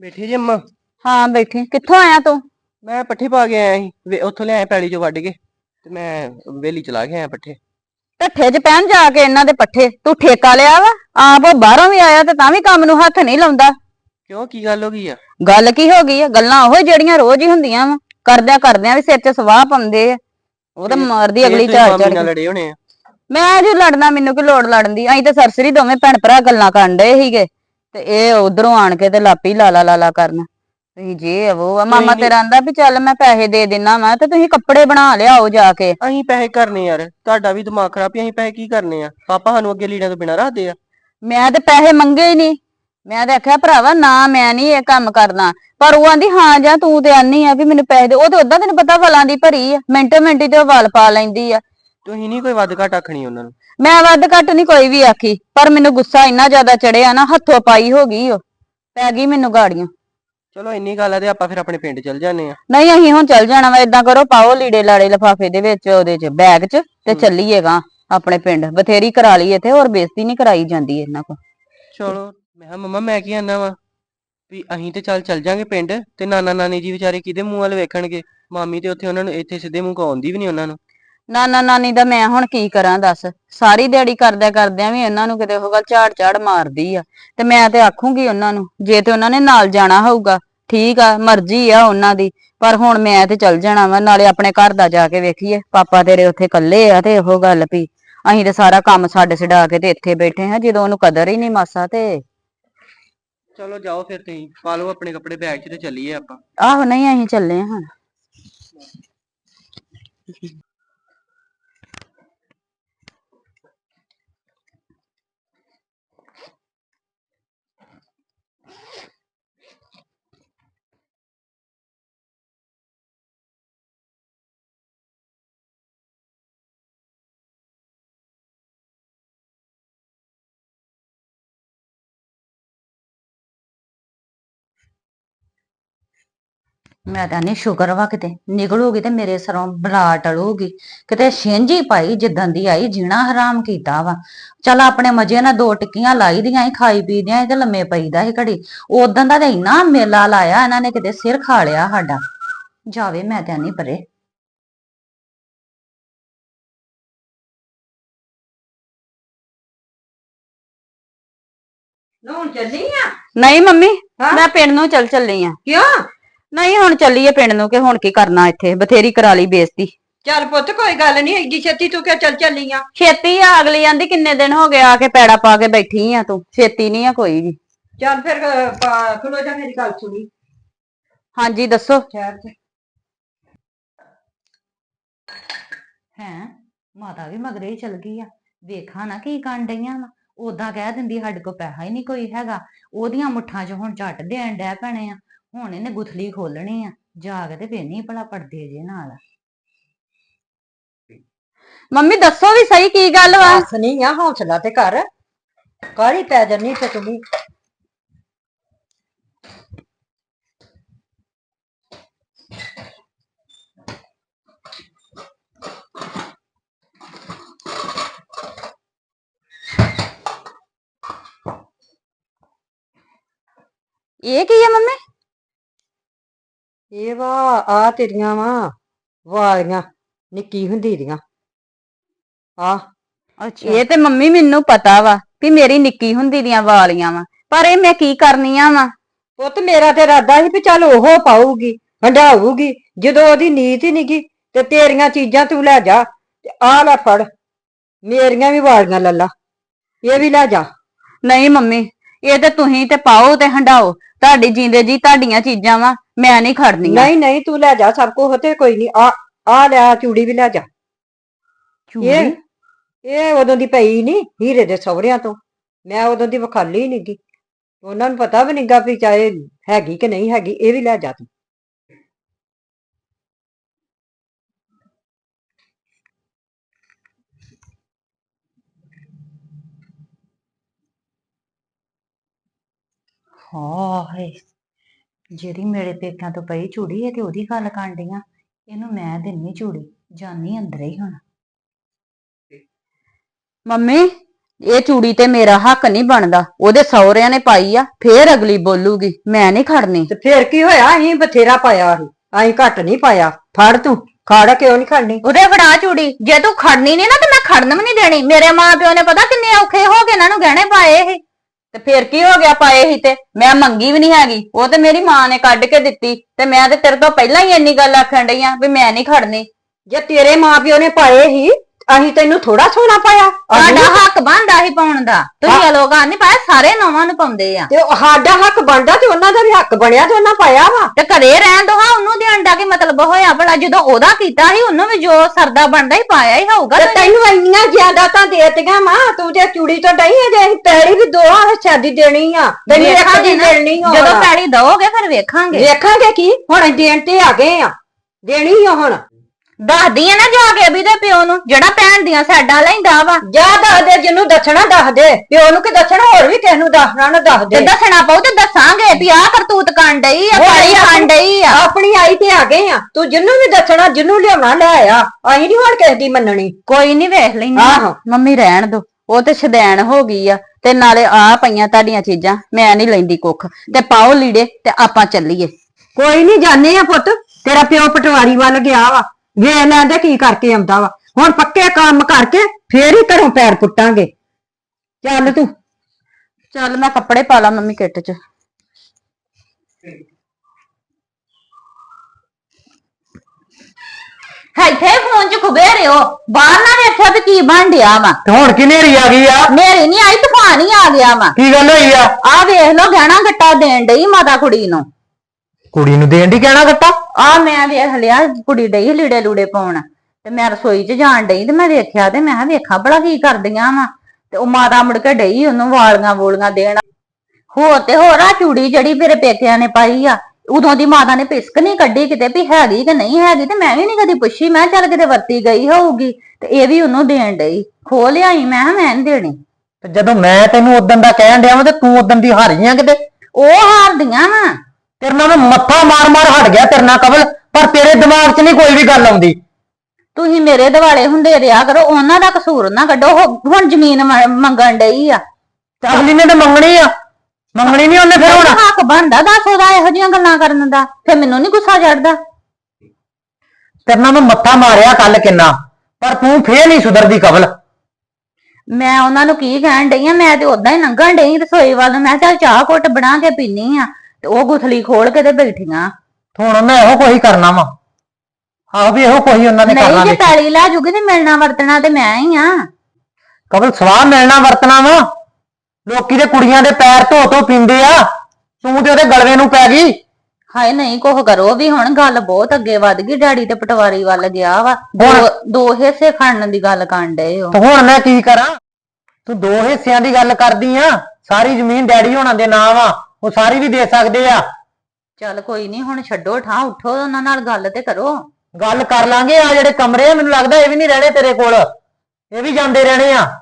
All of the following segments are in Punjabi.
ਬੈਠੇ ਜੇ ਅੰਮਾ ਹਾਂ ਬੈਠੀ। ਕਿੱਥੋਂ ਆਇਆ ਤੂੰ? ਮੈਂ ਪੱਠੇ ਪਾ ਕੇ ਆਇਆ ਸੀ। ਵੇ- ਉੱਥੋਂ ਲਿਆਇਆ ਪੈਲੀ ਚੋਂ ਵੱਢ ਕੇ ਤੇ ਮੈਂ ਵੇਲੀ ਚਲਾ ਕੇ ਆਇਆ ਪੱਠੇ। ਢੱਠੇ 'ਚ ਪੈਣ ਜਾ ਕੇ ਇਹਨਾਂ ਦੇ ਪੱਠੇ। ਤੂੰ ਠੇਕਾ ਲਿਆ ਵਾ? ਆਪ ਉਹ ਬਾਹਰੋਂ ਵੀ ਆਇਆ ਤੇ ਤਾਂ ਵੀ ਕੰਮ ਨੂੰ ਹੱਥ ਨਹੀਂ ਲਾਉਂਦਾ। ਕਿਉਂ? ਕੀ ਗੱਲ ਹੋ ਗਈ ਆ? ਗੱਲ ਕੀ ਹੋ ਗਈ ਆ? ਗੱਲਾਂ ਉਹ ਜਿਹੜੀਆਂ ਰੋਜ਼ ਹੀ ਹੁੰਦੀਆਂ ਵਾ। ਕਰਦਿਆਂ ਕਰਦਿਆਂ ਵੀ ਸਿਰ 'ਚ ਸਵਾਹ ਪਾਉਂਦੇ ਆ। ਉਹ ਤਾਂ ਮਾਰਦੀ ਅਗਲੀ ਤੁਸੀਂ ਝਾੜ ਮਾਮੀ ਝੜ ਨਾਲ ਕੇ। ਲੜੇ ਹੋਣੇ ਆ। ਮੈਂ ਜੋ ਲੜਨਾ? ਮੈਨੂੰ ਕੀ ਲੋੜ ਲੜਨ ਦੀ? ਅਸੀਂ ਤਾਂ ਸਰਸਰੀ ਦੋਵੇਂ ਭੈਣ ਭਰਾ ਗੱਲਾਂ ਕਰਨ ਡਏ ਸੀਗੇ। ਤੇ ਇਹ ਉਧਰੋਂ ਆਣ ਕੇ ਤੇ ਲਾਪੀ ਲਾਲਾ ਲਾਲਾ ਕਰਨ। ਤੁਸੀਂ ਜੇ ਉਹ ਮਾਮਾ ਤੇਰਾ ਆਂਦਾ ਵੀ ਚੱਲ ਮੈਂ ਪੈਸੇ ਦੇ ਦਿਨਾ ਵਾ ਤੇ ਤੁਸੀਂ ਕੱਪੜੇ ਬਣਾ ਲਿਆਓ ਜਾ ਕੇ। ਅਸੀਂ ਪੈਸੇ ਕਰਨੇ ਯਾਰ ਤੁਹਾਡਾ ਵੀ ਦਿਮਾਗ ਖਰਾਬ ਹੀ ਅਸੀਂ ਪੈਸੇ ਕੀ ਕਰਨੇ ਆ? ਪਾਪਾ ਸਾਨੂੰ ਅੱਗੇ ਲੀੜਿਆਂ ਤੋਂ ਬਿਨਾਂ ਰੱਖਦੇ ਆ। ਮੈਂ ਤੇ ਪੈਸੇ ਮੰਗੇ ਹੀ ਨਹੀਂ। ਮੈਂ ਤੇ ਆਖਿਆ ਭਰਾਵਾ ਨਾ ਮੈਂ ਨਹੀਂ ਇਹ ਕੰਮ ਕਰਨਾ। ਪਰ ਉਹ ਆਂਦੀ ਹਾਂ ਜਾਂ ਤੂੰ ਤੇ ਆਨੀ ਆ ਵੀ ਮੈਨੂੰ ਪੈਸੇ ਦੇ। ਉਹ ਤੇ ਉਦਾਂ ਤੈਨੂੰ ਪਤਾ ਵਲਾਂ ਦੀ ਭਰੀ ਆ। ਮਿੰਟੋ ਮਿੰਟੀ ਤੇ ਉਹ ਵਲ ਪਾ ਲੈਂਦੀ ਆ। ਤੁਸੀਂ ਨਹੀਂ ਕੋਈ ਵੱਧ ਘੱਟ ਆਖਣੀ ਉਹਨਾਂ ਨੂੰ। ਮੈਂ ਵੱਧ ਘੱਟ ਨਹੀਂ ਕੋਈ ਵੀ ਆਖੀ ਪਰ ਮੈਨੂੰ ਗੁੱਸਾ ਇੰਨਾ ਜ਼ਿਆਦਾ ਚੜਿਆ ਨਾ ਹੱਥੋਂ ਪਾਈ ਹੋ ਗਈ ਉਹ। ਪੈ ਗਈ ਮੈਨੂੰ ਗਾੜੀਆਂ। ਚਲੋ ਇੰਨੀ ਗੱਲ ਆ ਤੇ ਆਪਾਂ ਫਿਰ ਆਪਣੇ ਪਿੰਡ ਚੱਲ ਜਾਂਦੇ ਆ। ਨਹੀਂ ਅਸੀਂ ਹੁਣ ਚੱਲ ਜਾਣਾ ਵਾ ਇਦਾਂ ਕਰੋ ਪਾਓ ਲੀੜੇ ਲਾੜੇ ਲਫਾਫੇ ਦੇ ਵਿੱਚ ਉਹਦੇ ਚ ਬੈਗ ਚ ਤੇ। ਚੱਲੀਏਗਾ ਆਪਣੇ ਪਿੰਡ। ਬਥੇਰੀ ਕਰਾ ਲਈ ਇੱਥੇ ਹੋਰ ਬੇਇੱਜ਼ਤੀ ਨਹੀਂ ਕਰਾਈ ਜਾਂਦੀ ਇਹਨਾਂ ਕੋਲ। ਚਲੋ ਮੈਂ ਕਿਹਾ ਮੰਮਾ ਮੈਂ ਕੀ ਆਨਾ ਵਾ? ਵੀ ਅਸੀਂ ਤੇ ਚੱਲ ਚੱਲ ਜਾਾਂਗੇ ਪਿੰਡ ਤੇ ਨਾਨਾ ਨਾਨੀ ਜੀ ਵਿਚਾਰੇ ਕਿਹਦੇ ਮੂੰਹ ਵੱਲ ਵੇਖਣਗੇ? ਮਾਮੀ ਤੇ ਉੱਥੇ ਉਹਨਾਂ ਨੂੰ ਇੱਥੇ ਸਿੱਧੇ ਮੂੰਹ ਕਾਉਂਦੀ ਵੀ ਨਹੀਂ ਉਹਨਾਂ ਨੂੰ। ਨਾਨਾ ਨਾਨੀ ਦਾ ਮੈਂ ਹੁਣ ਕੀ ਕਰਾਂ ਦੱਸ? ਸਾਰੀ ਦਿਹਾੜੀ ਕਰਦਿਆਂ ਕਰਦਿਆਂ ਵੀ ਉਹਨਾਂ ਨੂੰ ਕਿਤੇ ਉਹ ਗੱਲ ਝਾੜ ਝਾੜ ਮਾਰਦੀ ਆ। ਤੇ ਮੈਂ ਤੇ ਆਖੂੰਗੀ ਉਹਨਾਂ ਨੂੰ ਜੇ ਤੇ ਉਹਨਾਂ ਨੇ ਨਾਲ ਜਾਣਾ ਹੋਊਗਾ ਠੀਕ ਆ ਮਰਜ਼ੀ ਆ ਉਹਨਾਂ ਦੀ। ਪਰ ਹੁਣ ਮੈਂ ਤੇ ਚੱਲ ਜਾਣਾ ਵਾ ਨਾਲੇ ਆਪਣੇ ਘਰ ਦਾ ਜਾ ਕੇ ਵੇਖੀਏ ਪਾਪਾ ਤੇਰੇ ਉੱਥੇ ਇਕੱਲੇ ਆ ਤੇ ਉਹ ਗੱਲ ਵੀ। ਅਸੀਂ ਤੇ ਸਾਰਾ ਕੰਮ ਛੱਡ ਛਡਾ ਕੇ ਤੇ ਇੱਥੇ ਬੈਠੇ ਹਾਂ ਜਦੋਂ ਉਹਨੂੰ ਕਦਰ ਹੀ ਨਹੀਂ ਮਾਸਾ ਤੇ। ਚਲੋ ਜਾਓ ਫਿਰ ਤੁਸੀਂ ਪਾ ਲਓ ਆਪਣੇ ਕੱਪੜੇ ਬੈਗ 'ਚ ਤੇ ਚੱਲੀਏ ਆਪਾਂ। ਆਹੋ ਨਹੀਂ ਅਸੀਂ ਚੱਲੇ ਹਾਂ ਮੈਂ ਤਾਂ ਨਹੀਂ ਸ਼ੁਕਰ ਵਾ ਕਿਤੇ ਨਿਕਲੂਗੀ ਤੇ ਮੇਰੇ ਸਰੋਂ ਬਲਾ ਟਲੂਗੀ ਕਿਤੇ ਛਿੰਝ ਪਾਈ ਜਿੱਦਣ ਦੀ ਆਈ ਜੀਣਾ ਹਰਾਮ ਕੀਤਾ ਵਾ। ਚੱਲ ਆਪਣੇ ਮਜੇ ਨਾਲ ਦੋ ਟਿੱਕੀਆਂ ਲਾਈ ਦੀਆਂ ਸੀ ਖਾਈ ਪੀ ਦੀਆਂ ਤੇ ਲੰਮੇ ਪਈਦਾ ਸੀ ਘੜੀ। ਉਦੋਂ ਦਾ ਤਾਂ ਇੰਨਾ ਮੇਲਾ ਲਾਇਆ ਇਹਨਾਂ ਨੇ ਕਿਤੇ ਸਿਰ ਖਾ ਲਿਆ ਸਾਡਾ। ਜਾਵੇ ਮੈਂ ਤਾਂ ਨਹੀਂ ਪਰੇ। ਹੁਣ ਚੱਲੀ ਆ? ਨਹੀਂ ਮੰਮੀ ਹਾਂ? ਮੈਂ ਪਿੰਡ ਨੂੰ ਚੱਲ ਚੱਲੀ ਆ। ਕਿਉਂ? ਨਹੀਂ ਹੁਣ ਚੱਲੀਏ ਪਿੰਡ ਨੂੰ ਕਿ ਹੁਣ ਕੀ ਕਰਨਾ ਇੱਥੇ? ਬਥੇਰੀ ਕਰਾ ਲਈ ਬੇਇੱਜ਼ਤੀ। ਚੱਲ ਪੁੱਤ ਕੋਈ ਗੱਲ ਨਹੀਂ ਐਡੀ ਛੇਤੀ ਤੂੰ ਕਿਉਂ ਚੱਲ ਚੱਲੀ ਆ? ਛੇਤੀ ਆ ਅਗਲੀ ਆਂਦੀ ਕਿੰਨੇ ਦਿਨ ਹੋ ਗਏ ਆ ਕੇ ਪੈੜਾ ਪਾ ਕੇ ਬੈਠੀ ਆ ਤੂੰ? ਛੇਤੀ ਨਹੀਂ ਆ ਕੋਈ ਵੀ। ਚੱਲ ਫਿਰ ਅਹ, ਪਾ- ਖਲੋ ਜਾ ਮੇਰੀ ਗੱਲ ਸੁਣੀ। ਹਾਂਜੀ ਦੱਸੋ। ਸ਼ਹਿਰ ਚ। ਹੈ ਮਾਤਾ ਵੀ ਮਗਰੇ ਹੀ ਚਲ ਗਈ ਆ। ਵੇਖਾਂ ਨਾ ਕੀ ਕਰਨ ਡਈਆਂ ਵਾ। ਉਦਾਂ ਕਹਿ ਦਿੰਦੀ ਸਾਡੇ ਕੋਲ ਪੈਸਾ ਹੀ ਨਹੀਂ ਕੋਈ ਹੈਗਾ। ਉਹਦੀਆਂ ਮੁੱਠਾਂ 'ਚ ਹੁਣ ਝੱਟ ਦੇਣ ਡੈ ਪੈਣੇ ਆ। ਹੁਣ ਇਹਨੇ ਗੁਥਲੀ ਖੋਲਣੀ ਆ ਜਾ ਕੇ ਤੇ ਵੇਨੀ ਭਲਾ ਪੜਦੇ ਜੇ ਨਾਲ। ਮੰਮੀ ਦੱਸੋ ਵੀ ਸਹੀ ਕੀ ਗੱਲ ਵਾ? ਹੱਸ ਨਹੀਂ ਆ ਹੌਸਲਾ ਤੇ ਕਰ। ਕਾਹਲੀ ਪੈ ਜੰਨੀ ਤੇ ਤੂੰ ਵੀ। ਇਹ ਕੀ ਆ ਮੰਮੀ? ਇਹ ਵਾ ਆ ਤੇਰੀਆਂ ਵਾ ਵਾਲੀਆਂ ਨਿੱਕੀ ਹੁੰਦੀ ਦੀਆਂ। ਆ ਇਹ ਤੇ ਮੰਮੀ ਮੈਨੂੰ ਪਤਾ ਵਾ ਵੀ ਮੇਰੀ ਨਿੱਕੀ ਹੁੰਦੀ ਦੀਆਂ ਵਾਲੀਆਂ ਵਾ ਪਰ ਇਹ ਮੈਂ ਕੀ ਕਰਨੀਆਂ ਵਾ? ਪੁੱਤ ਮੇਰਾ ਤੇ ਇਰਾਦਾ ਸੀ ਵੀ ਚੱਲ ਉਹ ਪਾਊਗੀ ਹੰਡਾਊਗੀ ਜਦੋਂ ਉਹਦੀ ਨੀਤ ਹੀ ਨਿਗੀ ਤੇ ਤੇਰੀਆਂ ਚੀਜ਼ਾਂ ਤੂੰ ਲੈ ਜਾ ਤੇ ਆ ਲੈ ਫੜ ਮੇਰੀਆਂ ਵੀ ਵਾਲੀਆਂ ਲੱਲਾ ਇਹ ਵੀ ਲੈ ਜਾ। ਨਹੀਂ ਮੰਮੀ ਇਹ ਤੇ ਤੁਸੀਂ ਤੇ ਪਾਓ ਤੇ ਹੰਡਾਓ ਤੁਹਾਡੀ ਜਿੰਦੇ ਜੀ ਤੁਹਾਡੀਆਂ ਚੀਜ਼ਾਂ ਵਾ ਮੈਂ ਨਹੀਂ ਖੜਨੀਆਂ ਨਹੀਂ ਨਹੀਂ ਤੂੰ ਲੈ ਜਾ ਸਭ ਕੁਝ ਤੇ ਕੋਈ ਨਹੀਂ। ਆ ਆ ਲੈ ਚੂੜੀ ਵੀ ਲੈ ਜਾ। ਇਹ ਇਹ ਉਦੋਂ ਦੀ ਪਈ ਨਹੀਂ ਹੀਰੇ ਦੇ ਸਹੁਰਿਆਂ ਤੋਂ। ਮੈਂ ਉਦੋਂ ਦੀ ਵਿਖਾਲੀ ਨਹੀਂ ਗੀ। ਉਹਨਾਂ ਨੂੰ ਪਤਾ ਵੀ ਨਹੀਂਗਾ ਵੀ ਚਾਹੇ ਹੈਗੀ ਕਿ ਨਹੀਂ ਹੈਗੀ ਇਹ ਵੀ ਲੈ ਜਾ ਤੂੰ। ਹਾਏ। ਜਿਹੜੀ ਮੇਰੇ ਪੇਕਿਆਂ ਤੋਂ ਪਈ ਚੂੜੀ ਹੈ ਤੇ ਉਹਦੀ ਗੱਲ ਕਰਨ ਇਹਨੂੰ ਮੈਂ ਦਿੰਨੀ ਚੂੜੀ ਜਾਨੀ ਅੰਦਰ ਹੀ ਹੁਣ। ਮੰਮੀ ਇਹ ਚੂੜੀ ਤੇ ਮੇਰਾ ਹੱਕ ਨਹੀਂ ਬਣਦਾ ਉਹਦੇ ਸਹੁਰਿਆਂ ਨੇ ਪਾਈ ਆ ਫੇਰ ਅਗਲੀ ਬੋਲੂਗੀ ਮੈਂ ਨਹੀਂ ਖੜਨੀ। ਤੇ ਫੇਰ ਕੀ ਹੋਇਆ ਅਸੀਂ ਬਥੇਰਾ ਪਾਇਆ ਸੀ ਅਸੀਂ ਘੱਟ ਨਹੀਂ ਪਾਇਆ। ਫੜ ਤੂੰ ਖਾੜਾ ਕਿਉਂ ਨਹੀਂ ਖੜਨੀ? ਉਹਦੇ ਫੜਾ ਚੂੜੀ ਜੇ ਤੂੰ ਖੜਨੀ ਨਹੀਂ ਨਾ ਤੇ ਮੈਂ ਖੜਨ ਵੀ ਨਹੀਂ ਦੇਣੀ। ਮੇਰੇ ਮਾਂ ਪਿਓ ਨੇ ਪਤਾ ਕਿੰਨੇ ਔਖੇ ਹੋ ਕੇ ਇਹਨਾਂ ਨੂੰ ਗਹਿਣੇ ਪਾਏ ਸੀ। ਤੇ ਫੇਰ ਕੀ ਹੋ ਗਿਆ ਪਾਏ ਸੀ ਤੇ? ਮੈਂ ਮੰਗੀ ਵੀ ਨਹੀਂ ਹੈਗੀ। ਉਹ ਤੇ ਮੇਰੀ ਮਾਂ ਨੇ ਕੱਢ ਕੇ ਦਿੱਤੀ ਤੇ ਮੈਂ ਤੇ ਤੇਰੇ ਤੋਂ ਪਹਿਲਾਂ ਹੀ ਇੰਨੀ ਗੱਲ ਆਖਣ ਡਈ ਆ ਵੀ ਮੈਂ ਨਹੀਂ ਖੜਨੀ। ਜੇ ਤੇਰੇ ਮਾਪਿਓ ਨੇ ਪਾਏ ਸੀ ਅਸੀਂ ਤੈਨੂੰ ਥੋੜਾ ਸੋਨਾ ਪਾਇਆ। ਸਾਡਾ ਹੱਕ ਬਣਦਾ ਸੀ ਪਾਉਣ ਦਾ। ਤੁਸੀਂ ਲੋਕਾਂ ਨਹੀਂ ਪਾਇਆ ਸਾਰੇ ਨਵਾਂ ਨੂੰ ਪਾਉਂਦੇ ਆ। ਤੇ ਉਹ ਸਾਡਾ ਹੱਕ ਬਣਦਾ ਤੇ ਉਹਨਾਂ ਦਾ ਵੀ ਹੱਕ ਬਣਿਆ ਤੇ ਉਹਨਾਂ ਪਾਇਆ ਵਾ। ਤੇ ਘਰੇ ਰਹਿਣ ਦੋ ਹਾਂ ਉਹਨੂੰ ਦੇਣ ਦਾ ਕੀ ਮਤਲਬ ਹੋਇਆ ਭਲਾ? ਜਦੋਂ ਉਹਦਾ ਕੀਤਾ ਸੀ ਉਹਨੂੰ ਵੀ ਜੋ ਸਰਦਾ ਬਣਦਾ ਹੀ ਪਾਇਆ ਹੀ ਹੋਊਗਾ ਤੇ ਤੈਨੂੰ ਇੰਨੀਆਂ ਜ਼ਿਆਦਾਤਾਂ ਦੇਤੀਆਂ ਮਾਂ ਤੂੰ ਜੇ ਚੂੜੀ ਤੋਂ ਡਈ ਹੈ ਜੇ ਅਸੀਂ ਪੈੜੀ ਵੀ ਦੋ ਹਿੱਸਿਆਂ ਦੀ ਦੇਣੀ ਆ। ਤੈਨੂੰ ਇੱਕ ਦੀ ਦੇਣੀ ਹੋ ਜਦੋਂ ਪੈੜੀ ਦਓਗੇ ਫਿਰ ਵੇਖਾਂਗੇ। ਵੇਖਾਂਗੇ ਕੀ? ਹੁਣ ਦੇਣ ਤੇ ਆ ਗਏ ਆ। ਦੇਣੀ ਆ ਹੁਣ। ਦੱਸਦੀ ਆ ਨਾ ਜਾ ਕੇ ਵੀ ਦੇ ਪਿਓ ਨੂੰ ਜਿਹੜਾ ਭੈਣ ਦੀਆਂ ਸਾਈਡਾਂ ਲੈਂਦਾ ਵਾ। ਜਾ ਦੱਸ ਦੇ ਜਿਹਨੂੰ ਦੱਸਣਾ ਦੱਸ ਦੇ। ਪਿਓ ਨੂੰ ਕਿ ਦੱਸਣਾ ਹੋਰ ਵੀ ਕਿਸੇ ਨੂੰ ਦੱਸਣਾ ਨਾ ਦੱਸ ਤੇ ਦੇ ਦੱਸਣਾ ਪਊ ਤੇ ਦੱਸਾਂਗੇ ਵੀ ਆਹ ਕਰਤੂਤ ਕਰਨ ਡਈ ਆ ਉਹ ਅਸੀਂ ਖਾਣ ਡਈ ਆ। ਆਪਣੀ ਆਈ ਤੇ ਆ ਗਏ ਆ। ਤੂੰ ਜਿਹਨੂੰ ਵੀ ਦੱਸਣਾ ਜਿਹਨੂੰ ਲਿਆਉਣਾ ਲੈ ਆ। ਅਸੀਂ ਨਹੀਂ ਹੁਣ ਕਿਸੇ ਦੀ ਮੰਨਣੀ। ਕੋਈ ਨਹੀਂ ਵੇਖ ਲੈਣੀ ਆਹੋ। ਮੰਮੀ ਰਹਿਣ ਦੋ ਉਹ ਤੇ ਸ਼ਦੈਣ ਹੋ ਗਈ ਆ। ਤੇ ਨਾਲੇ ਆ ਪਈਆਂ ਤੁਹਾਡੀਆਂ ਚੀਜ਼ਾਂ ਮੈਂ ਨਹੀਂ ਲੈਂਦੀ ਕੁੱਖ। ਤੇ ਪਾਓ ਲੀੜੇ ਤੇ ਆਪਾਂ ਚੱਲੀਏ। ਕੋਈ ਨਹੀਂ ਜਾਣੇ ਆ ਪੁੱਤ। ਤੇਰਾ ਪਿਓ ਪਟਵਾਰੀ ਵੱਲ ਗਿਆ ਵਾ। ਵੇਖ ਲੈਂਦੇ ਕੀ ਕਰਕੇ ਆਉਂਦਾ ਵਾ? ਹੁਣ ਪੱਕੇ ਕੰਮ ਕਰਕੇ ਫੇਰ ਹੀ ਘਰੋਂ ਪੈਰ ਪੁੱਟਾਂਗੇ। ਚੱਲ ਤੂੰ। ਚੱਲ ਮੈਂ ਕੱਪੜੇ ਪਾ ਲਾ ਮੰਮੀ ਕਿੱਟ 'ਚ। ਇੱਥੇ ਫੋਨ 'ਚ ਖੁਬੇ ਰਿਓ ਬਾਹਰ ਨਾ ਵੇਖਿਆ ਵੀ ਕੀ ਬਣ ਡਿਆ ਵਾ। ਤੇ ਹੁਣ ਕੀ ਨੇਰੀ ਆ ਗਈ ਆ? ਮੇਰੀ ਨਹੀਂ ਆਈ ਤੂਫਾਨ ਹੀ ਆ ਗਿਆ ਵਾ। ਕੀ ਗੱਲ ਹੋਈ ਆ? ਆ ਵੇਖ ਲੋ ਗਹਿਣਾ ਗੱਟਾ ਦੇਣ ਡਈ ਮਾਤਾ ਕੁੜੀ ਨੂੰ। ਕੁੜੀ ਨੂੰ ਦੇਣ ਦੀ ਕਹਿਣਾ ਕੱਟਾ ਆ ਮੈਂ ਵੇਖ ਲਿਆ ਕੁੜੀ ਡਈ ਲੀੜੇ ਲੂੜੇ ਪਾਉਣ। ਤੇ ਮੈਂ ਰਸੋਈ 'ਚ ਜਾਣ ਡਈ ਤੇ ਮੈਂ ਵੇਖਿਆ ਤੇ ਮੈਂ ਕਿਹਾ ਵੇਖਾਂ ਭਲਾ ਕੀ ਕਰਦੀਆਂ ਵਾ। ਤੇ ਉਹ ਮਾਤਾ ਮੁੜ ਕੇ ਡਈ ਉਹਨੂੰ ਵਾਲੀਆਂ ਵੋਲੀਆਂ ਦੇਣ। ਹੋਰ ਤੇ ਹੋਰ ਆ ਚੂੜੀ ਜਿਹੜੀ ਮੇਰੇ ਪੇਕਿਆਂ ਨੇ ਪਾਈ ਆ ਉਦੋਂ ਦੀ ਮਾਤਾ ਨੇ ਪਿਸਕ ਨਹੀਂ ਕੱਢੀ ਕਿਤੇ ਵੀ ਹੈਗੀ ਕਿ ਨਹੀਂ ਹੈਗੀ ਤੇ ਮੈਂ ਵੀ ਨਹੀਂ ਕਦੀ ਪੁੱਛੀ ਮੈਂ ਕਿਹਾ ਚੱਲ ਕਿਤੇ ਵਰਤੀ ਗਈ ਹੋਊਗੀ ਤੇ ਇਹ ਵੀ ਉਹਨੂੰ ਦੇਣ ਡਈ। ਖੋ ਲਿਆਈ ਮੈਂ ਕਿਹਾ ਮੈਂ ਨੀ ਦੇਣੀ। ਤੇ ਜਦੋਂ ਮੈਂ ਤੈਨੂੰ ਉਦੋਂ ਦਾ ਕਹਿਣ ਡਿਆ ਵਾਂ ਤੇ ਤੂੰ ਉਦੋਂ ਦੀ ਹਾਰੀ ਆ ਕਿਤੇ? ਉਹ ਹਾਰਦੀਆਂ ਵਾ। ਤੇਰੇ ਨਾਲ ਮੈਂ ਮੱਥਾ ਮਾਰ ਮਾਰ ਹਟ ਗਿਆ ਤੇਰੇ ਨਾਲ ਕਬਲ ਪਰ ਤੇਰੇ ਦਿਮਾਗ 'ਚ ਨਹੀਂ ਕੋਈ ਵੀ ਗੱਲ ਆਉਂਦੀ। ਤੁਸੀਂ ਮੇਰੇ ਦਿਵਾਲੇ ਹੁੰਦੇ ਰਿਹਾ ਕਰੋ ਉਹਨਾਂ ਦਾ ਕਸੂਰ ਨਾ ਕੱਢੋ ਉਹ ਹੁਣ ਜ਼ਮੀਨ ਮ- ਮੰਗਣ ਡਈ ਆ। ਤੇ ਅਗਲੀ ਨੇ ਤਾਂ ਮੰਗਣੀ ਆ। ਮੰਗਣੀ ਨਹੀਂ ਉਹਨੇ ਫਿਰ ਹੁਣ। ਹੱਕ ਬਣਦਾ ਦੱਸ ਉਹਦਾ ਇਹੋ ਜਿਹੀਆਂ ਗੱਲਾਂ ਕਰਨ ਦਾ ਫਿਰ ਮੈਨੂੰ ਨਹੀਂ ਗੁੱਸਾ ਚੜਦਾ। ਤੇਰੇ ਨਾਲ ਮੈਂ ਮੱਥਾ ਮਾਰਿਆ ਕੱਲ ਕਿੰਨਾ ਪਰ ਤੂੰ ਫੇਰ ਨਹੀਂ ਸੁਧਰਦੀ ਕਬਲ ਮੈਂ ਉਹਨਾਂ ਨੂੰ ਕੀ ਕਹਿਣ ਡਈ ਆ ਮੈਂ ਤੇ ਉਦਾਂ ਹੀ ਲੰਘਣ ਡਈ ਰਸੋਈ ਵੱਲ ਨੂੰ। ਮੈਂ ਕਿਹਾ ਚੱਲ ਚਾਹ ਘੁੱਟ ਬਣਾ ਕੇ ਪੀਨੀ ਆ। ਤੇ ਉਹ ਗੁਥਲੀ ਖੋਲ ਕੇ ਤੇ ਬੈਠੀਆਂ। ਹੁਣ ਉਹਨੇ ਇਹੋ ਕੋਈ ਕਰਨਾ ਵਾ। ਆਹ ਵੀ ਇਹੋ ਕੋਈ ਉਹਨਾਂ ਨੇ ਕਰਨਾ ਨਹੀਂ ਜੇ ਪੈਲੀ ਲੈ ਜੂਗੀ ਤੇ ਮਿਲਣਾ ਵਰਤਣਾ ਤੇ ਮੈਂ ਹੀ ਆ। ਕਬਲ ਸਵਾਹ ਮਿਲਣਾ ਵਰਤਣਾ ਵਾ। ਲੋਕੀ ਦੇ ਕੁੜੀਆਂ ਦੇ ਪੈਰ ਧੋ ਧੋ ਪੀਂਦੇ ਆ। ਤੂੰ ਤੇ ਉਹਦੇ ਗਲਵੇ ਨੂੰ ਪੈ ਗਈ। ਹਾਏ ਨਹੀਂ ਕੁਛ ਕਰੋ ਵੀ ਹੁਣ ਗੱਲ ਬਹੁਤ ਅੱਗੇ ਵੱਧ ਗਈ। ਡੈਡੀ ਤੇ ਪਟਵਾਰੀ ਵੱਲ ਗਿਆ ਵਾ। ਦੋ ਦੋ ਹਿੱਸੇ ਖੜਨ ਦੀ ਗੱਲ ਕਰਨ ਡਏ ਹੋ। ਤੇ ਹੁਣ ਮੈਂ ਕੀ ਕਰਾਂ? ਤੂੰ ਦੋ ਹਿੱਸਿਆਂ ਦੀ ਗੱਲ ਕਰਦੀ ਆ। ਸਾਰੀ ਜ਼ਮੀਨ ਡੈਡੀ ਹੋਣਾ ਦੇ ਨਾਂ ਵਾ। ਉਹ ਸਾਰੀ ਵੀ ਦੇ ਸਕਦੇ ਆ। ਚੱਲ ਕੋਈ ਨਹੀਂ ਹੁਣ ਛੱਡੋ ਠਾਂ ਉੱਠੋ ਉਹਨਾਂ ਨਾਲ ਗੱਲ ਤੇ ਕਰੋ। ਗੱਲ ਕਰ ਲਾਂਗੇ ਆ ਜਿਹੜੇ ਕਮਰੇ ਆ ਮੈਨੂੰ ਲੱਗਦਾ ਇਹ ਵੀ ਨਹੀਂ ਰਹਿਣੇ ਤੇਰੇ ਕੋਲ। ਇਹ ਵੀ ਜਾਂਦੇ ਰਹਿਣੇ ਆ।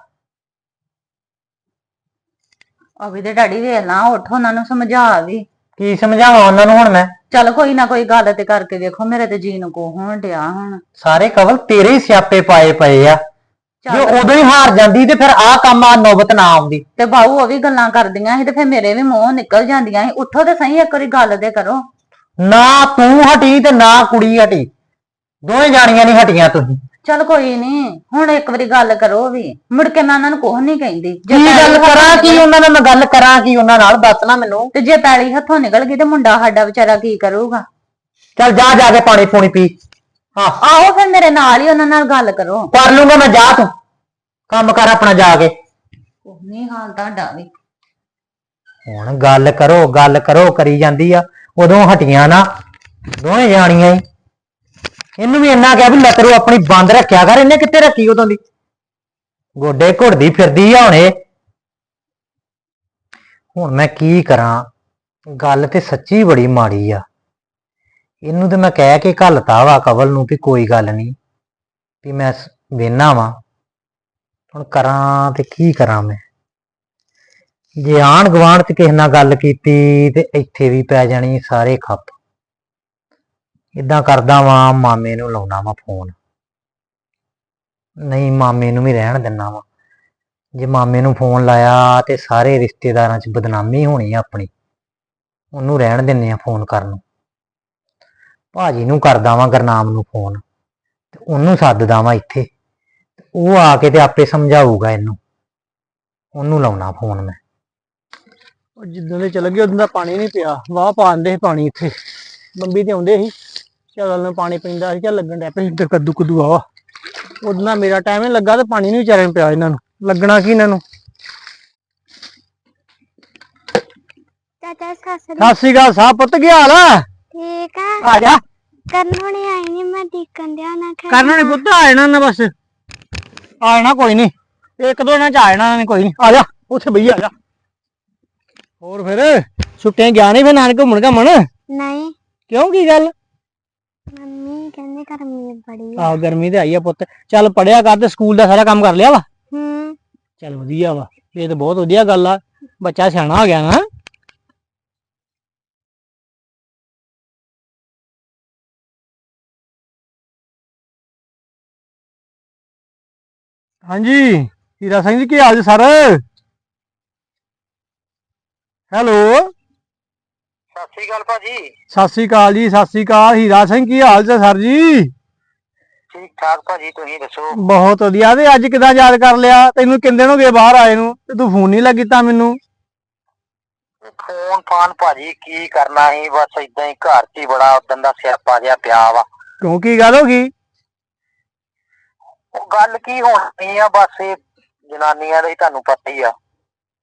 ਅਭੀ ਤੇ ਡੈਡੀ ਵੇਖ ਲਾ ਉੱਠ ਉਹਨਾਂ ਨੂੰ ਸਮਝਾ ਵੀ। ਕੀ ਸਮਝਾਵਾਂ ਉਹਨਾਂ ਨੂੰ ਹੁਣ ਮੈਂ? ਚੱਲ ਕੋਈ ਨਾ ਕੋਈ ਗੱਲ ਤੇ ਕਰਕੇ ਵੇਖੋ ਮੇਰੇ ਤੇ ਜੀਨ ਕੋ ਹੋਣ ਡਿਆ ਹੁਣ। ਸਾਰੇ ਕਵਲ ਤੇਰੇ ਹੀ ਸਿਆਪੇ ਪਾਏ ਪਏ ਆ। ਜੇ ਉਦੋਂ ਹੀ ਹਾਰ ਜਾਂਦੀ ਤੇ ਫਿਰ ਆਹ ਕੰਮ ਆ ਨੌਬਤ ਨਾ ਆਉਂਦੀ। ਤੇ ਬਾਹੂ ਉਹ ਵੀ ਗੱਲਾਂ ਕਰਦੀਆਂ ਸੀ ਤੇ ਫਿਰ ਮੇਰੇ ਵੀ ਮੂੰਹ ਨਿਕਲ ਜਾਂਦੀਆਂ ਸੀ। ਉੱਠੋ ਤੇ ਸਹੀ ਇੱਕ ਵਾਰੀ ਗੱਲ ਤੇ ਕਰੋ। ਨਾ ਤੂੰ ਹਟੀ ਤੇ ਨਾ ਕੁੜੀ ਹਟੀ। ਦੋਵੇਂ ਜਾਣੀਆਂ ਨਹੀਂ ਹਟੀਆਂ ਤੁਸੀਂ। ਚੱਲ ਕੋਈ ਨਹੀਂ ਹੁਣ ਇੱਕ ਵਾਰੀ ਗੱਲ ਕਰੋ ਵੀ। ਮੁੜ ਕੇ ਮੈਂ ਉਹਨਾਂ ਨੂੰ ਕੁਝ ਨਹੀਂ ਕਹਿੰਦੀ। ਜੇ ਕੀ ਪੈਲੀ ਗੱਲ ਹੱਥੋਂ ਕਰਾਂ ਕੀ ਉਹਨਾਂ ਨਾਲ? ਮੈਂ ਗੱਲ ਕਰਾਂ ਕੀ ਉਹਨਾਂ ਨਾਲ? ਦੱਸ ਨਾ ਮੈਨੂੰ। ਤੇ ਜੇ ਪੈਲੀ ਹੱਥੋਂ ਨਿਕਲ ਗਈ ਤੇ ਮੁੰਡਾ ਸਾਡਾ ਵਿਚਾਰਾ ਕੀ ਕਰੂਗਾ? ਚੱਲ ਜਾ ਜਾ ਕੇ ਪਾਣੀ ਪੂਣੀ ਪੀ। ਹਾਂ। ਆਓ ਫਿਰ ਮੇਰੇ ਨਾਲ ਹੀ ਉਹਨਾਂ ਨਾਲ ਗੱਲ ਕਰੋ। ਕਰ ਲੂੰਗਾ ਮੈਂ ਜਾ ਤੂੰ। ਕੰਮ ਕਰ ਆਪਣਾ ਜਾ ਕੇ। ਨਹੀਂ ਹਾਲ ਤੁਹਾਡਾ ਵੀ। ਹੁਣ ਗੱਲ ਕਰੋ ਗੱਲ ਕਰੋ ਕਰੀ ਜਾਂਦੀ ਆ। ਉਦੋਂ ਹਟੀਆਂ ਨਾ ਦੋਵੇਂ ਜਾਣੀਆਂ ਹੀ ਇਹਨੂੰ ਵੀ ਇੰਨਾ ਕਿਹਾ ਵੀ ਲੱਤਰੂ ਆਪਣੀ ਬੰਦ ਰੱਖਿਆ ਕਰ ਇਹਨੇ ਕਿੱਥੇ ਰੱਖੀ ਉਦੋਂ ਦੀ? ਗੋਡੇ ਘੁੱਟਦੀ ਫਿਰਦੀ ਆ ਹੁਣੇ। ਹੁਣ ਮੈਂ ਕੀ ਕਰਾਂ? ਗੱਲ ਤੇ ਸੱਚੀ ਬੜੀ ਮਾੜੀ ਆ। ਇਹਨੂੰ ਤੇ ਮੈਂ ਕਹਿ ਕੇ ਘੱਲਤਾ ਵਾ ਕਵਲ ਨੂੰ ਵੀ ਕੋਈ ਗੱਲ ਨਹੀਂ ਵੀ ਮੈਂ ਵੇਨਾ ਵਾਂ। ਹੁਣ ਕਰਾਂ ਤੇ ਕੀ ਕਰਾਂ ਮੈਂ? ਜੇ ਆਣ ਗਵਾਂਢ ਚ ਕਿਸੇ ਨਾਲ ਗੱਲ ਕੀਤੀ ਤੇ ਇੱਥੇ ਵੀ ਪੈ ਜਾਣੀ ਸਾਰੇ ਖੱਪ। ਇਦਾਂ ਕਰਦਾ ਵਾਂ, ਮਾਮੇ ਨੂੰ ਲਾਉਣਾ ਵਾਂ ਫੋਨ। ਨਹੀਂ, ਮਾਮੇ ਨੂੰ ਵੀ ਰਹਿਣ ਦਿੰਨਾ ਵਾਂ। ਜੇ ਮਾਮੇ ਨੂੰ ਫੋਨ ਲਾਇਆ ਤੇ ਸਾਰੇ ਰਿਸ਼ਤੇਦਾਰਾਂ 'ਚ ਬਦਨਾਮੀ ਹੋਣੀ ਆ ਆਪਣੀ। ਉਹਨੂੰ ਰਹਿਣ ਦਿੰਨੇ ਆ ਫੋਨ ਕਰਨ ਨੂੰ। ਭਾਜੀ ਨੂੰ ਕਰਦਾ ਵਾਂ ਗਰਨਾਮ ਨੂੰ ਫੋਨ ਤੇ ਉਹਨੂੰ ਸੱਦਦਾ ਵਾਂ ਇੱਥੇ। ਉਹ ਆ ਕੇ ਤੇ ਆਪੇ ਸਮਝਾਊਗਾ ਇਹਨੂੰ। ਉਹਨੂੰ ਲਾਉਣਾ ਫੋਨ ਮੈਂ। ਉਹ ਜਿੱਦਾਂ ਦੇ ਚਲੇ ਗਏ ਉਦੋਂ ਦਾ ਪਾਣੀ ਨਹੀਂ ਪਿਆ। ਵਾਹ ਪਾਉਂਦੇ ਸੀ ਪਾਣੀ ਇੱਥੇ। ਬੰਬੀ ਤੇ ਆਉਂਦੇ ਸੀ। ਚੱਲ ਨੂੰ ਪਾਣੀ ਪੈਂਦਾ ਸੀ ਚੱਲ ਲੱਗਣ ਡਿਆ ਪਿਆ ਸੀ ਤੇ ਕੱਦੂ ਕੱਦੂ ਆਵਾ ਉਦੋਂ ਦਾ ਮੇਰਾ ਟਾਈਮ ਹੀ ਲੱਗਾ ਤੇ ਪਾਣੀ ਨਹੀਂ ਵਿਚਾਰੇ ਨੂੰ ਪਿਆ ਇਹਨਾਂ ਨੂੰ। ਲੱਗਣਾ ਕੀ ਇਹਨਾਂ ਨੂੰ? ਚਾਚਾ ਸਤਿ ਸ਼੍ਰੀ ਅਕਾਲ ਸਾਹਿਬ ਪੁੱਤ ਕੀ ਹਾਲ ਆ? ਠੀਕ ਆ। ਆ ਜਾ। ਕਰਨ ਹੁਣੇ ਆਈ ਨਹੀਂ ਮੈਂ ਦੇਖਣ ਦਿਆ ਨਾ ਕਰਨਾ ਨੀ ਪੁੱਤ ਆ ਜਾਣਾ ਨਾ ਬਸ। ਆ ਜਾਣਾ ਕੋਈ ਨਹੀਂ ਇੱਕ ਦੋ ਦਿਨਾਂ ਚ ਆ ਜਾਣਾ ਨੇ ਕੋਈ ਨਹੀਂ ਆ ਜਾ ਉੱਥੇ ਬਈ ਆ ਜਾ। ਹੋਰ ਫਿਰ ਛੁੱਟੀਆਂ ਗਿਆ ਨਹੀਂ ਫਿਰ ਨਾਨਕੇ ਘੁੰਮਣ ਘਾਮਣ? ਨਹੀਂ। ਕਿਉਂ ਕੀ ਗੱਲ? ਮੰਮੀ ਕਹਿੰਦੇ ਗਰਮੀ ਬੜੀ ਆ। ਆ ਗਰਮੀ ਤੇ ਆਈ ਆ ਪੁੱਤ। ਚੱਲ ਪੜਿਆ ਕਰ ਤੇ ਸਕੂਲ ਦਾ ਸਾਰਾ ਕੰਮ ਕਰ ਲਿਆ ਵਾ। ਹੂੰ। ਚੱਲ ਵਧੀਆ ਵਾ ਇਹ ਤਾਂ ਬਹੁਤ ਵਧੀਆ ਗੱਲ ਆ। ਬੱਚਾ ਸਿਆਣਾ ਹੋ ਗਿਆ ਨਾ। ਹਾਂਜੀ ਹੀਰਾ ਸਿੰਘ ਜੀ ਕੀ ਹਾਲ ਜੀ ਸਰ? ਹੈਲੋ? ਸਤਿ ਸ੍ਰੀ ਅਕਾਲ ਭਾਜੀ। ਸਤਿ ਸ੍ਰੀ ਅਕਾਲ ਜੀ ਸਤਿ ਸ੍ਰੀ ਅਕਾਲ। ਹੀਰਾ ਸਿੰਘ ਕੀ ਹਾਲ ਜੀ ਸਰ ਜੀ? ਠੀਕ ਠਾਕ ਭਾਜੀ ਤੁਸੀਂ ਦੱਸੋ? ਬਹੁਤ ਵਧੀਆ। ਤੇ ਅੱਜ ਕਿਦਾਂ ਯਾਦ ਕਰ ਲਿਆ? ਤੈਨੂੰ ਕਿੰਨੇ ਹੋ ਗਏ ਬਾਹਰ ਆਏ ਨੂੰ ਤੇ ਤੂੰ ਫੋਨ ਨਹੀਂ ਲੱਗਿਆ ਮੈਨੂੰ? ਫੋਨ ਫਾਨ ਭਾਜੀ ਕੀ ਕਰਨਾ ਸੀ? ਬਸ ਇਦਾਂ ਹੀ ਘਰ 'ਚ ਹੀ ਬੜਾ ਉਦੋਂ ਦਾ ਸਿਆਪਾ ਜਿਹਾ ਪਿਆ ਵਾ। ਕਿਉਂ? ਕੀ ਗੱਲ ਹੋ ਗਈ? ਉਹ ਗੱਲ ਕੀ ਹੋਣੀ ਆ ਬਸ ਇਹ ਜਨਾਨੀਆਂ ਦਾ ਹੀ ਤੁਹਾਨੂੰ ਪਤਾ ਹੀ ਆ।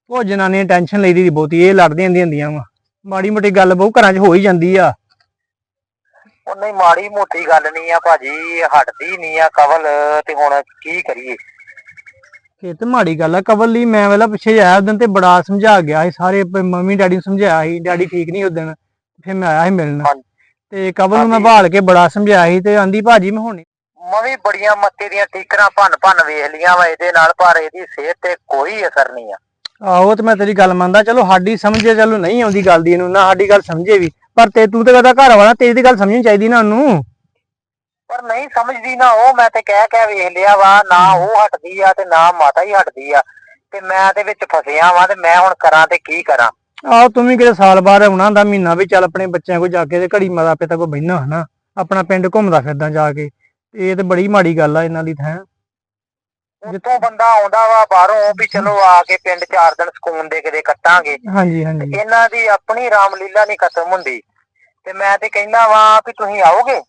ਉਹ ਜਨਾਨੀਆਂ ਟੈਨਸ਼ਨ ਲਈਦੀ ਦੀ ਬਹੁਤੀ ਇਹ ਲੜਦੀਆਂ ਹੁੰਦੀਆਂ ਹੁੰਦੀਆਂ ਵਾ। ਮਾੜੀ ਮੋਟੀ ਗੱਲ ਬਹੁ ਘਰਾਂ 'ਚ ਹੋ ਹੀ ਜਾਂਦੀ ਆ। ਉਹ ਨਹੀਂ ਮਾੜੀ ਮੋਟੀ ਗੱਲ ਨਹੀਂ ਆ ਭਾਜੀ ਹਟਦੀ ਨਹੀਂ ਆ ਕਵਲ ਤੇ ਹੁਣ ਕੀ ਕਰੀਏ? ਇਹ ਤੇ ਮਾੜੀ ਗੱਲ ਆ ਕਵਲ ਲਈ ਮੈਂ ਵੇਲਾ ਪਿੱਛੇ ਆਇਆ ਉਦੋਂ ਤੇ ਬੜਾ ਸਮਝਾ ਗਿਆ ਸੀ ਸਾਰੇ ਮੰਮੀ ਡੈਡੀ ਨੂੰ ਸਮਝਾਇਆ ਸੀ ਡੈਡੀ ਠੀਕ ਨਹੀਂ ਉਦੋਂ ਫਿਰ ਮੈਂ ਆਇਆ ਸੀ ਮਿਲਣ। ਹਾਂਜੀ। ਤੇ ਕਵਲ ਨੂੰ ਮੈਂ। ਭਾਲ ਕੇ ਬੜਾ ਸਮਝਾਇਆ ਸੀ ਤੇ ਆਂਦੀ ਭਾਜੀ ਮੈਂ ਹੁਣ ਮੈਂ ਵੀ ਬੜੀਆਂ ਮੱਤੇ ਦੀਆਂ ਟੀਕਰਾਂ ਭੰਨ ਭੰਨ ਵੇਖ ਲੀਆਂ ਵਾ ਇਹਦੇ ਨਾਲ ਪਰ ਇਹਦੀ ਸਿਹਤ ਤੇ ਕੋਈ ਅਸਰ ਨਹੀਂ ਆ। ਆਹੋ ਤੇ ਮੈਂ ਤੇਰੀ ਗੱਲ ਮੰਨਦਾ। ਚਲੋ ਸਾਡੀ ਸਮਝੇ ਚਲੋ ਨਹੀਂ ਆਉਂਦੀ ਗੱਲ ਦੀ ਇਹਨੂੰ ਨਾ ਸਾਡੀ ਗੱਲ ਸਮਝੇ ਵੀ। ਪਰ ਤੇ ਤੂੰ ਤੇ ਕਹਦਾ ਘਰ ਵਾਲਾ ਤੇਰੀ ਦੀ ਗੱਲ ਸਮਝਣੀ ਚਾਹੀਦੀ ਨਾ ਉਹਨੂੰ। ਪਰ ਨਹੀਂ ਸਮਝਦੀ ਨਾ ਉਹ ਮੈਂ ਤੇ ਕਹਿ ਕਹਿ ਵੇਖ ਲਿਆ ਵਾ ਨਾ ਉਹ ਹਟਦੀ ਆ ਤੇ ਨਾ ਮਾਤਾ ਹੀ ਹਟਦੀ ਆ। ਤੇ ਮੈਂ ਤੇ ਵਿੱਚ ਫਸਿਆ ਵਾਂ ਤੇ ਮੈਂ ਹੁਣ ਕਰਾਂ ਤੇ ਕੀ ਕਰਾਂ? ਆਹੋ ਤੂੰ ਵੀ ਕਿਤੇ ਸਾਲ ਬਾਅਦ ਆਉਣਾ ਹੁੰਦਾ ਮਹੀਨਾ ਵੀ ਚੱਲ ਆਪਣੇ ਬੱਚਿਆਂ ਕੋਲ ਜਾ ਕੇ ਤੇ ਘੜੀ ਮਾਤਾ ਪਿਤਾ ਕੋਲ ਬਹਿਣਾ ਹਨਾ। ਆਪਣਾ ਪਿੰਡ ਘੁੰਮਦਾ ਫਿਰਦਾ ਜਾ ਕੇ। ਤੇ ਇਹ ਤੇ ਬੜੀ ਮਾੜੀ ਗੱਲ ਆ ਇਹਨਾਂ ਦੀ ਤਾਂ। ਜਿੱਥੋਂ ਬੰਦਾ ਆਉਂਦਾ ਵਾ ਬਾਹਰੋਂ ਵੀ ਚਲੋ ਆ ਕੇ ਪਿੰਡ ਚਾਰ ਦਿਨ ਸਕੂਨ ਦੇ ਕਿਤੇ ਕੱਟਾਂਗੇ। ਹਾਂਜੀ ਹਾਂਜੀ। ਇਹਨਾਂ ਦੀ ਆਪਣੀ ਰਾਮਲੀਲਾ ਨਹੀਂ ਖਤਮ ਹੁੰਦੀ। ਤੇ ਮੈਂ ਤੇ ਕਹਿੰਦਾ ਵਾਂ ਵੀ ਤੁਸੀਂ ਆਓਗੇ?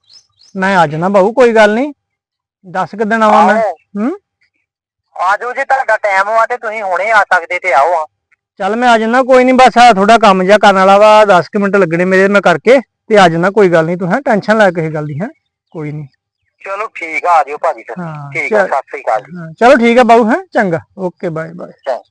ਮੈਂ ਆ ਜਾਣਾ ਬਾਹੂ ਕੋਈ ਗੱਲ ਨਹੀਂ। ਦੱਸ ਕਿਦਣ ਆਵਾਂ ਮੈਂ। ਹੂੰ? ਆਜੋ ਜੇ ਤੁਹਾਡਾ ਟਾਈਮ ਆ ਤੇ ਤੁਸੀਂ ਹੁਣੇ ਆ ਸਕਦੇ ਤੇ ਆਓ ਆ। ਚੱਲ ਮੈਂ ਆ ਜਾਣਾ ਕੋਈ ਨਹੀਂ ਬਸ ਆ ਥੋੜਾ ਕੰਮ ਜਿਹਾ ਕਰਨ ਵਾਲਾ ਵਾ। 10 ਕੁ ਮਿੰਟ ਲੱਗਣੇ ਮੇਰੇ ਮੈਂ ਕਰਕੇ। ਤੇ ਆ ਜਾਣਾ ਕੋਈ ਗੱਲ ਨਹੀਂ ਤੂੰ ਹੈ ਟੈਨਸ਼ਨ ਲੈ ਕਿਸੇ ਗੱਲ ਦੀ ਹੈ। ਕੋਈ ਨਹੀਂ। ਚਲੋ ਠੀਕ ਆ ਆ ਜਿਓ ਭਾਜੀ ਫਿਰ। ਹਾਂ ਠੀਕ ਆ ਚੱਲ- ਸਤਿ ਸ੍ਰੀ ਅਕਾਲ ਜੀ। ਹਾਂ, ਚਲੋ ਠੀਕ ਹੈ ਬਾਬੂ ਹੈ ਚੰਗਾ। Okay bye bye. ਚੰਗਾ।